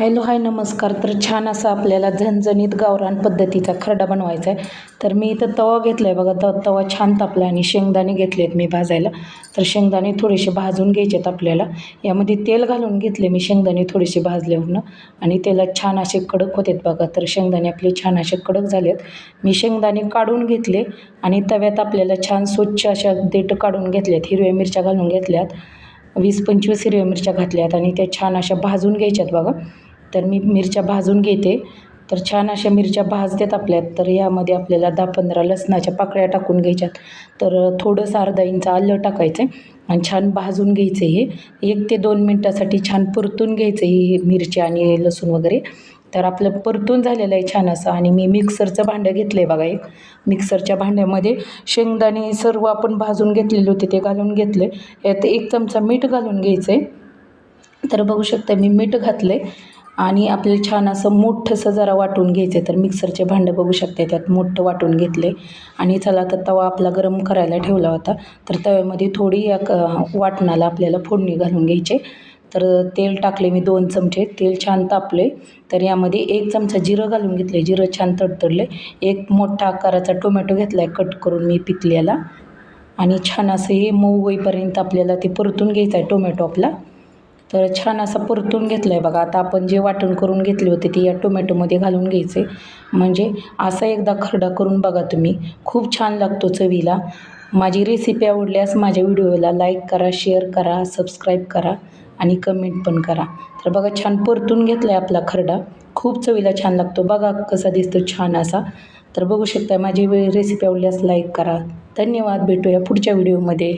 Hello hi नमस्कार. तर छान असा आपल्याला झणझणीत गावरान पद्धतीचा खरडा बनवायचा आहे तर मी इथं तवा घेतला आहे बघा. त तवा छान तापला आणि शेंगदाणे घेतले आहेत मी भाजायला. तर शेंगदाणे थोडेसे भाजून घ्यायचे आहेत आपल्याला. यामध्ये तेल घालून घेतले मी शेंगदाणे थोडेसे भाजल्यावरनं. आणि तेलात छान असे कडक होतात बघा. तर शेंगदाणे आपले छान असे कडक झालेत. मी शेंगदाणे काढून घेतले आणि तव्यात आपल्याला छान स्वच्छ अशा देठ काढून घेतल्यात. हिरव्या मिरच्या घालून घेतल्यात. वीस पंचवीस हिरव्या मिरच्या घातल्यात आणि त्या छान अशा भाजून घ्यायच्यात बघा. तर मी मिरच्या भाजून घेते. तर छान अशा मिरच्या भाजतात आपल्यात. तर यामध्ये आपल्याला दहा पंधरा लसणाच्या पाकळ्या टाकून घ्यायच्यात. तर थोडंसं अर्धा इंच आलं टाकायचं आहे आणि छान भाजून घ्यायचं हे. एक ते दोन मिनटासाठी छान परतून घ्यायचं ही मिरची आणि लसूण वगैरे. तर आपलं परतून झालेलं आहे छान असं. आणि मी मिक्सरचं भांडं घेतलं आहे बघा एक. मिक्सरच्या भांड्यामध्ये शेंगदाणे सर्व आपण भाजून घेतलेले होते ते घालून घेतले यात एक चमचा मीठ घालून घ्यायचं आहे तर बघू शकता मी मीठ घातलं आहे आणि आपल्याला छान असं मोठंसं जरा वाटून घ्यायचं आहे तर मिक्सरचे भांडं बघू शकते त्यात मोठं वाटून घेतले आणि चला तर तवा आपला गरम करायला ठेवला होता. तर तव्यामध्ये थोडी या क वाटणाला आपल्याला फोडणी घालून घ्यायचे. तर तेल टाकले मी दोन चमचे. तेल छान तापले तर यामध्ये एक चमचा जिरं घालून घेतले जिरं छान तडतडले एक मोठा आकाराचा टोमॅटो घेतला आहे कट करून मी पिकलेला. आणि छान असं हे मऊ होईपर्यंत आपल्याला ते परतून घ्यायचं आहे टोमॅटो आपला. तर छान असा परतून घेतलं आहे बघा. आता आपण जे वाटण करून घेतले होते ती या टोमॅटोमध्ये घालून घ्यायचे. म्हणजे असा एकदा खरडा करून बघा तुम्ही. खूप छान लागतो चवीला. माझी रेसिपी आवडल्यास माझ्या व्हिडिओला लाईक करा शेअर करा सबस्क्राईब करा आणि कमेंट पण करा. तर बघा छान परतून घेतला आहे आपला खरडा. खूप चवीला छान लागतो. बघा कसा दिसतो छान असा. तर बघू शकता माझी रेसिपी आवडल्यास लाईक करा. धन्यवाद. भेटूया पुढच्या व्हिडिओमध्ये